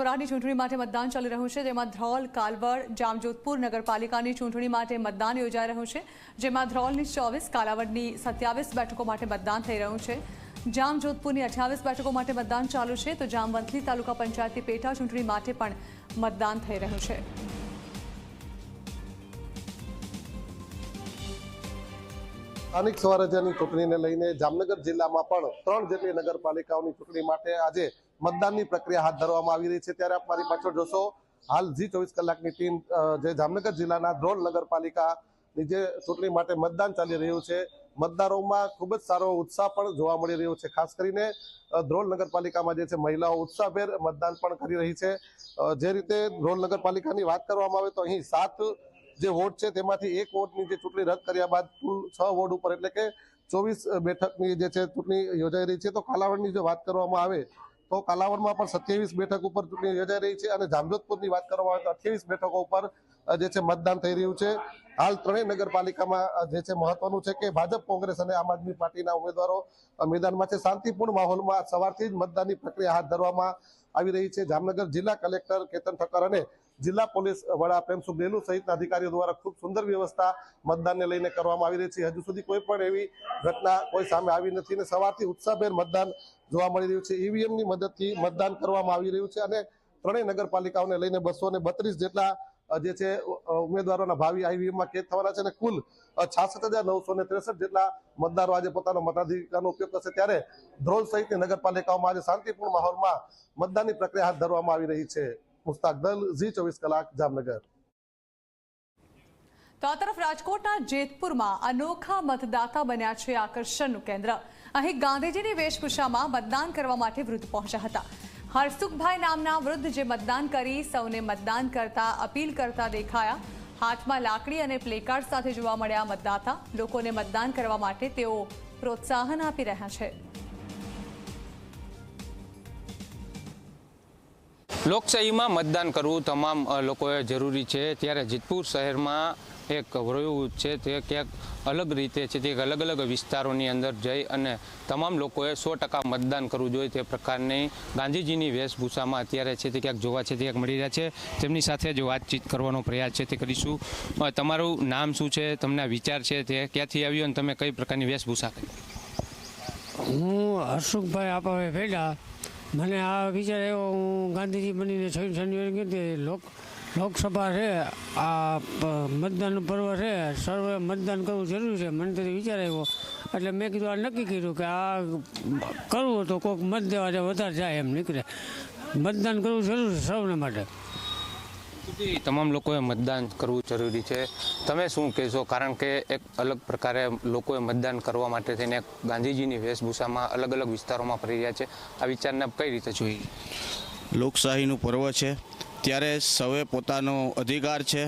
સ્વરાજની ચૂંટણી માટે મતદાન ચાલી રહ્યું છે. જેમાં ધ્રોલ, કાલવડ, જામજોધપુર નગરપાલિકાની ચૂંટણી માટે મતદાન યોજાઈ રહ્યું છે. જેમાં ધ્રોલની ચોવીસ, કાલાવડની સત્યાવીસ બેઠકો માટે મતદાન થઈ રહ્યું છે. જામજોધપુરની અઠ્યાવીસ બેઠકો માટે મતદાન ચાલુ છે. તો જામવંથલી તાલુકા પંચાયતની પેટા ચૂંટણી માટે પણ મતદાન થઈ રહ્યું છે. સ્થાનિક સ્વરાજ્યની ચૂંટણીને લઈને જામનગર જિલ્લામાં પણ ત્રણ જેટલી નગરપાલિકાઓની ચૂંટણી માટે આજે મતદાનની પ્રક્રિયા હાથ ધરવામાં આવી રહી છે. ત્યારે આપ મારી પાછળ જોશો, હાલ જી ચોવીસ કલાકની ટીમ જે જામનગર જિલ્લાના ધ્રોલ નગરપાલિકાની જે ચૂંટણી માટે મતદાન ચાલી રહ્યું છે, મતદારોમાં ખૂબ જ સારો ઉત્સાહ પણ જોવા મળી રહ્યો છે. ખાસ કરીને ધ્રોલ નગરપાલિકામાં જે છે, મહિલાઓ ઉત્સાહભેર મતદાન પણ કરી રહી છે. જે રીતે ધ્રોલ નગરપાલિકાની વાત કરવામાં આવે તો અહીં સાત જે વોર્ડ છે, તેમાંથી એક વોર્ડની જે ચૂંટણી રદ કર્યા બાદ કુલ છ વોર્ડ ઉપર એટલે કે ચોવીસ બેઠકની જે છે, ચૂંટણી યોજાઈ રહી છે. તો કાલાવડની જો વાત કરવામાં આવે તો કાલાવડમાં પણ સત્યાવીસ બેઠક ઉપર ચૂંટણી યોજાઈ રહી છે અને જામજોધપુરની વાત કરવામાં આવે તો અઠ્યાવીસ બેઠકો ઉપર જે છે મતદાન થઈ રહ્યું છે. હાલ ત્રણેય નગરપાલિકામાં જે છે મહત્વનું છે કે ભાજપ, કોંગ્રેસ અને આમ આદમી પાર્ટીના ઉમેદવારો મેદાનમાં છે. શાંતિપૂર્ણ માહોલમાં સવારથી જ મતદાનની પ્રક્રિયા હાથ ધરવામાં આવી રહી છે. જામનગર જિલ્લા કલેક્ટર કેતન ઠક્કર અને જિલ્લા પોલીસ વડા પ્રેમસુખ ડેલુ સહિતના અધિકારીઓ દ્વારા ખૂબ સુંદર વ્યવસ્થા મતદાનને લઈને કરવામાં આવી રહી છે. હજુ સુધી કોઈ પણ એવી ઘટના કોઈ સામે આવી નથી અને સવારથી ઉત્સાહભેર મતદાન જોવા મળી રહ્યું છે. ઈવીએમની મદદથી મતદાન કરવામાં આવી રહ્યું છે અને ત્રણેય નગરપાલિકાઓને લઈને બસો જેટલા જે છે ઉમેદવારોના ભાવિ આઈવીએમમાં કેદ થવાના છે અને કુલ છાસઠ હજાર નવસો ને ત્રેસઠ જેટલા મતદારો આજે પોતાનો મતાધિકારનો ઉપયોગ કરશે. ત્યારે ધ્રોલ સહિતની નગરપાલિકાઓમાં આજે શાંતિપૂર્ણ માહોલમાં મતદાનની પ્રક્રિયા હાથ ધરવામાં આવી રહી છે. મુસ્તાક દલ ઝી ચોવીસ કલાક, જામનગર. તો આ તરફ રાજકોટના જેતપુરમાં અનોખા મતદાતા બન્યા છે આકર્ષણનું કેન્દ્ર. અહીં ગાંધીજીની વેશભૂષામાં મતદાન કરવા માટે વૃદ્ધ પહોંચ્યા હતા. હરસુખભાઈ નામના વૃદ્ધ જે મતદાન કરી, સૌને મતદાન કરતા, અપીલ કરતા દેખાયા. હાથમાં લાકડી અને પ્લેકાર્ડ સાથે જોવા મળ્યા મતદાતા. લોકોને મતદાન કરવા માટે તેઓ પ્રોત્સાહન આપી રહ્યા છે. લોકશાહીમાં મતદાન કરવું તમામ લોકોએ જરૂરી છે. ત્યારે જેતપુર શહેરમાં એક વયું છે, તે ક્યાંક અલગ રીતે છે, તે અલગ અલગ વિસ્તારોની અંદર જઈ અને તમામ લોકોએ સો ટકા મતદાન કરવું જોઈએ તે પ્રકારની ગાંધીજીની વેશભૂષામાં અત્યારે છે તે ક્યાંક જોવા છે, તે ક્યાંક મળી રહ્યા છે. તેમની સાથે જ વાતચીત કરવાનો પ્રયાસ છે તે કરીશું. તમારું નામ શું છે? તમને વિચાર છે તે ક્યાંથી આવ્યો અને તમે કઈ પ્રકારની વેશભૂષા કરી? હું હર્ષુખભાઈ આપાભાઈ ભેડા મને આ વિચાર આવ્યો હું ગાંધીજી બનીને જાન્યુઆરી કીધી લોક, લોકસભા છે, આ મતદાનનું પર્વ છે, સર્વે મતદાન કરવું જરૂરી છે, મને તો વિચાર આવ્યો. એટલે મેં કીધું આ નક્કી કર્યું કે આ કરવું તો કોઈક મત દેવા વધારે જાય એમ નીકળે. મતદાન કરવું જરૂરી છે સૌને માટે. સુધી તમામ લોકોએ મતદાન કરવું જરૂરી છે. તમે શું કહેશો? કારણ કે એક અલગ પ્રકારે લોકોએ મતદાન કરવા માટે થઈને ગાંધીજીની વેશભૂષામાં અલગ અલગ વિસ્તારોમાં ફરી રહ્યા છે. આ વિચારને કઈ રીતે જોઈએ લોકશાહીનું પર્વ છે. ત્યારે સૌએ પોતાનો અધિકાર છે.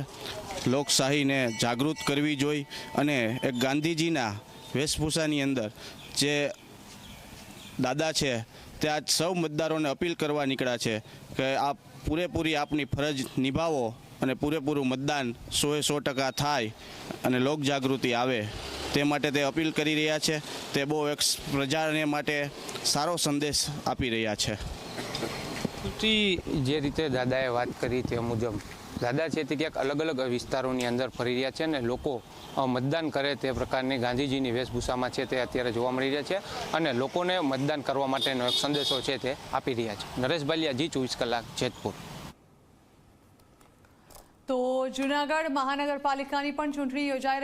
લોકશાહીને જાગૃત કરવી જોઈ અને એક ગાંધીજીના વેશભૂષાની અંદર જે દાદા છે તે આજ સૌ મતદારોને અપીલ કરવા નીકળ્યા છે કે આપ પૂરેપૂરી આપની ફરજ નિભાવો અને પૂરેપૂરું મતદાન સોએ સો ટકા થાય અને લોકજાગૃતિ આવે. તે માટે તે અપીલ કરી રહ્યા છે. તે બહુ એક પ્રજાને માટે સારો સંદેશ આપી રહ્યા છે. જે રીતે દાદાએ વાત કરી તે મુજબ દાદા છે તે ક્યાંક અલગ અલગ વિસ્તારોની અંદર ફરી રહ્યા છે અને લોકો મતદાન કરે તે પ્રકારની ગાંધીજીની વેશભૂષામાં છે તે અત્યારે જોવા મળી રહ્યા છે અને લોકોને મતદાન કરવા માટેનો એક સંદેશો છે તે આપી રહ્યા છે. નરેશ બાલિયા જી ચોવીસ કલાક, જેતપુર. તો જૂનાગઢ મહાનગરપાલિકાની પણ ચૂંટણી યોજાઈ